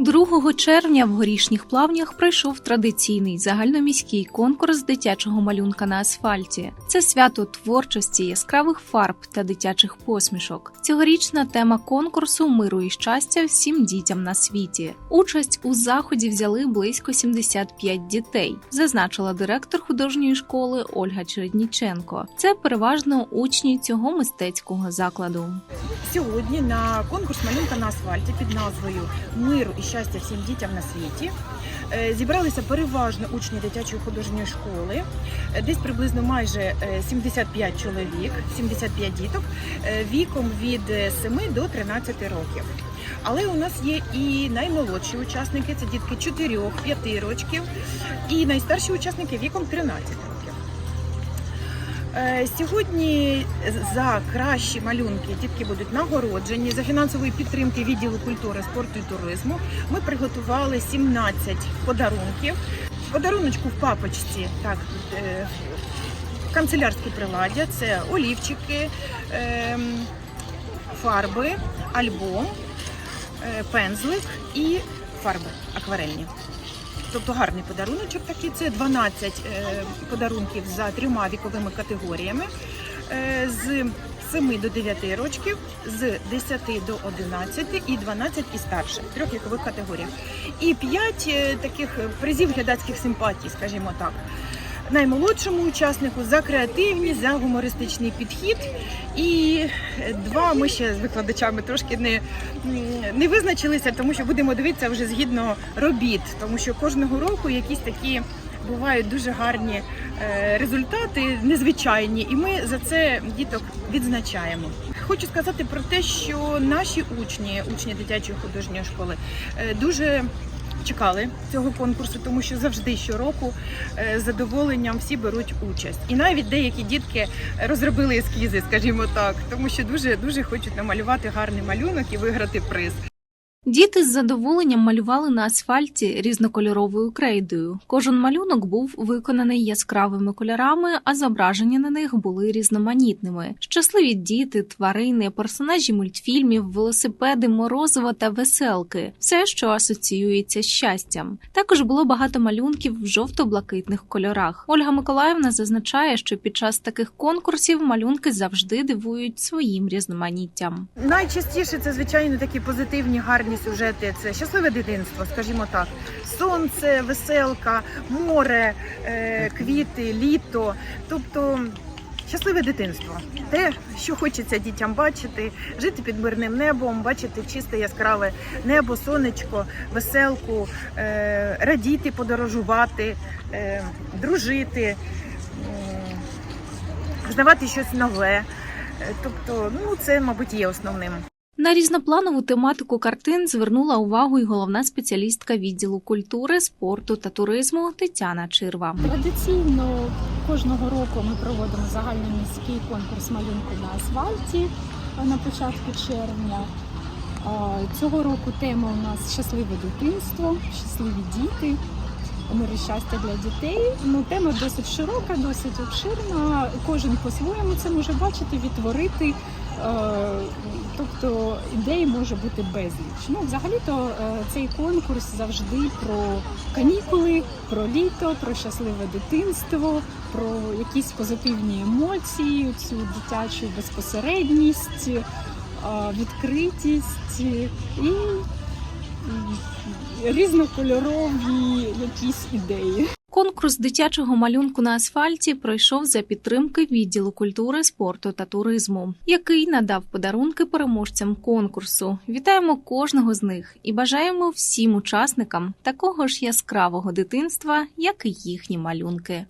2 червня в горішніх плавнях пройшов традиційний загальноміський конкурс дитячого малюнка на асфальті. Це свято творчості, яскравих фарб та дитячих посмішок. Цьогорічна тема конкурсу миру і щастя всім дітям на світі. Участь у заході взяли близько 75 дітей, зазначила директор художньої школи Ольга Чередніченко. Це переважно учні цього мистецького закладу. Сьогодні на конкурс малюнка на асфальті під назвою Миру і щастя всім дітям на світі е, зібралися переважно учні дитячої художньої школи, е, десь приблизно майже е, 75 чоловік, 75 діток е, віком від е, 7 до 13 років. Але у нас є і наймолодші учасники, це дітки 4-5 років, і найстарші учасники віком 13 років. Е, Сьогодні за кращі малюнки дітки будуть нагороджені за фінансової підтримки відділу культури, спорту і туризму. Ми приготували 17 подарунків. Подаруночку в папочці, так, е, канцелярські приладдя, це олівчики, ем, фарби, альбом, е, пензлик і фарби акварельні. Тобто гарний подаруночок такий. Це 12 е, подарунків за трьома віковими категоріями. Е, з 7 до 9 років, з 10 до 11 і 12 і старше, трьох вікових категоріях. І 5 таких призів глядацьких симпатій, скажімо так. Наймолодшому учаснику за креативність, за гумористичний підхід. І два ми ще з викладачами трошки не, не визначилися, тому що будемо дивитися вже згідно робіт, тому що кожного року якісь такі бувають дуже гарні е, результати, незвичайні, і ми за це діток відзначаємо. Хочу сказати про те, що наші учні, учні дитячої художньої школи, е, дуже чекали цього конкурсу, тому що завжди щороку е, з задоволенням всі беруть участь. І навіть деякі дітки розробили ескізи, скажімо так, тому що дуже дуже хочуть намалювати гарний малюнок і виграти приз. Діти з задоволенням малювали на асфальті різнокольоровою крейдою. Кожен малюнок був виконаний яскравими кольорами, а зображення на них були різноманітними: щасливі діти, тварини, персонажі мультфільмів, велосипеди, морозиво та веселки все, що асоціюється з щастям. Також було багато малюнків в жовто-блакитних кольорах. Ольга Миколаївна зазначає, що під час таких конкурсів малюнки завжди дивують своїм різноманіттям. Найчастіше це звичайно такі позитивні, гарні сюжети. Це щасливе дитинство, скажімо так. Сонце, веселка, море, е, квіти, літо. Тобто щасливе дитинство. Те, що хочеться дітям бачити, жити під мирним небом, бачити чисте яскраве небо, сонечко, веселку, е, радіти, подорожувати, е, дружити, знавати щось нове. Тобто, ну це, мабуть, є основним. На різнопланову тематику картин звернула увагу й головна спеціалістка відділу культури, спорту та туризму Тетяна Чирва. Традиційно кожного року ми проводимо загальноміський конкурс малюнку на асфальті на початку червня. Цього року тема у нас щасливе дитинство, щасливі діти, мир і щастя для дітей. Ну, тема досить широка, досить обширна. Кожен по-своєму це може бачити, відтворити. Ідей може бути безліч. Ну, взагалі-то е, цей конкурс завжди про канікули, про літо, про щасливе дитинство, про якісь позитивні емоції, цю дитячу безпосередність, е, відкритість і різнокольорові якісь ідеї. Конкурс дитячого малюнку на асфальті пройшов за підтримки відділу культури, спорту та туризму, який надав подарунки переможцям конкурсу. Вітаємо кожного з них і бажаємо всім учасникам такого ж яскравого дитинства, як і їхні малюнки.